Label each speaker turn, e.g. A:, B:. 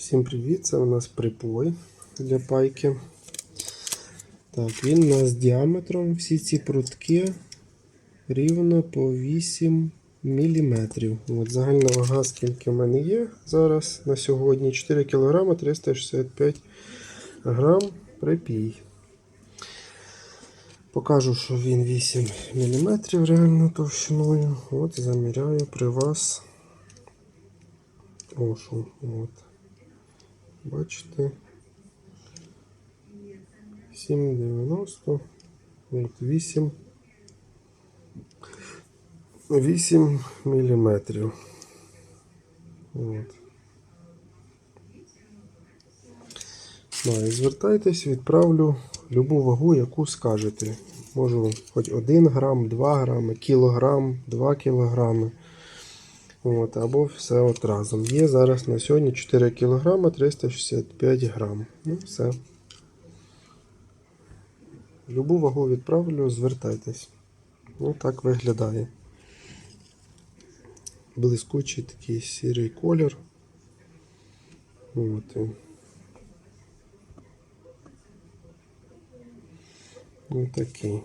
A: Всім привіт! Це у нас припой для пайки. Так, він у нас з діаметром всі ці прутки рівно по 8 мм. От загальна вага, скільки в мене є зараз на сьогодні 4 кг 365 грам припій. Покажу, що він 8 мм реально товщиною. От заміряю при вас. Ошу. От. Бачите? 7,90. От 8. 8 міліметрів. От. Ну, і звертайтесь, відправлю любу вагу, яку скажете. Можу хоч 1 грам, 2 грами, кілограм, 2 кілограми. От, або все от разом. Є зараз на сьогодні 4 кг 365 грам. Ну, все. Любу вагу відправлю, звертайтесь. Ну, так виглядає. Блискучий такий сірий колір. От. Ось такий.